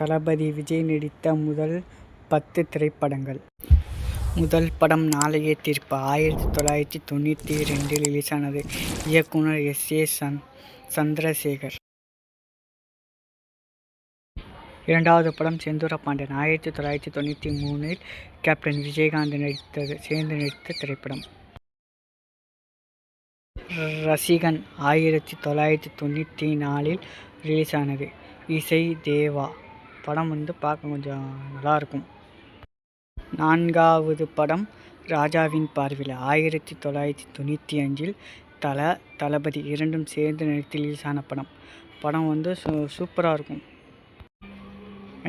தளபதி விஜய் நடித்த முதல் பத்து திரைப்படங்கள். முதல் படம் நாளைய தீர்ப்பு ஆயிரத்தி தொள்ளாயிரத்தி தொண்ணூற்றி ரெண்டில் ரிலீஸானது. இயக்குனர் எஸ். ஏ. சந் சந்திரசேகர். இரண்டாவது படம் செந்தூர பாண்டியன் ஆயிரத்தி தொள்ளாயிரத்தி தொண்ணூற்றி மூணில் கேப்டன் விஜயகாந்த் நடித்தது சேர்ந்து நடித்த திரைப்படம். ரசிகன் ஆயிரத்தி தொள்ளாயிரத்தி தொண்ணூற்றி நாலில் ரிலீஸானது. இசை தேவா. படம் வந்து பார்க்க கொஞ்சம் நல்லாயிருக்கும் நான்காவது படம் ராஜாவின் பார்வையில் ஆயிரத்தி தொள்ளாயிரத்தி தொண்ணூற்றி அஞ்சில் தல தளபதி இரண்டும் சேர்ந்து நடித்து ரிலீஸ் ஆன படம். படம் வந்து சூ சூப்பராக இருக்கும்.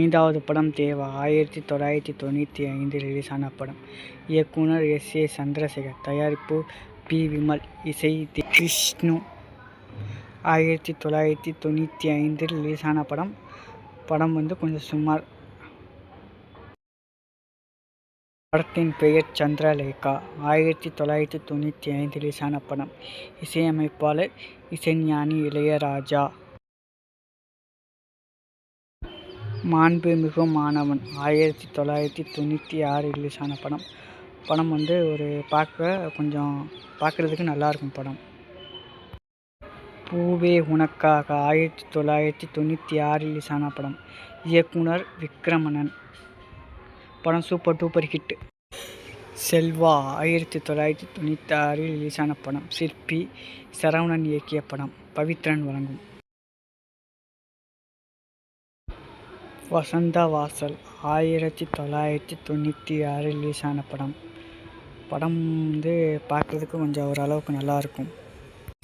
ஐந்தாவது படம் தேவா ஆயிரத்தி தொள்ளாயிரத்தி தொண்ணூற்றி ஐந்தில் ரிலீஸ் ஆன படம். இயக்குனர் எஸ் ஏ சந்திரசேகர் தயாரிப்பு பி விமல் இசை தி விஷ்ணு. ஆயிரத்தி தொள்ளாயிரத்தி தொண்ணூற்றி ஐந்தில் ரிலீஸ் ஆன படம் படம் வந்து கொஞ்சம் சுமார் படத்தின் பெயர் சந்திரலேகா. ஆயிரத்தி தொள்ளாயிரத்தி தொண்ணூற்றி ஐந்து ரிலீஸ் ஆன படம். இசையமைப்பாளர் இசைஞானி இளையராஜா. மாண்புமிகு மாணவன். ஆயிரத்தி தொள்ளாயிரத்தி தொண்ணூற்றி ஆறு ரிலீஸ் ஆன படம். படம் வந்து ஒரு பார்க்க கொஞ்சம் பார்க்குறதுக்கு நல்லாயிருக்கும் படம். பூவே உனக்காக ஆயிரத்தி தொள்ளாயிரத்தி தொண்ணூற்றி ஆறு ரிலீஸ் ஆன படம். இயக்குனர் விக்ரமணன். படம் சூப்பர் டூப்பர் ஹிட் செல்வா ஆயிரத்தி தொள்ளாயிரத்தி தொண்ணூற்றி ஆறில் ரிலீஸ் ஆன படம். சிற்பி சரவணன் இயக்கிய படம். பவித்ரன் வழங்கும். வசந்த வாசல் ஆயிரத்தி தொள்ளாயிரத்தி தொண்ணூற்றி ஆறில் ரிலீஸ் ஆன படம். படம் வந்து பார்க்குறதுக்கு கொஞ்சம் ஓரளவுக்கு நல்லாயிருக்கும்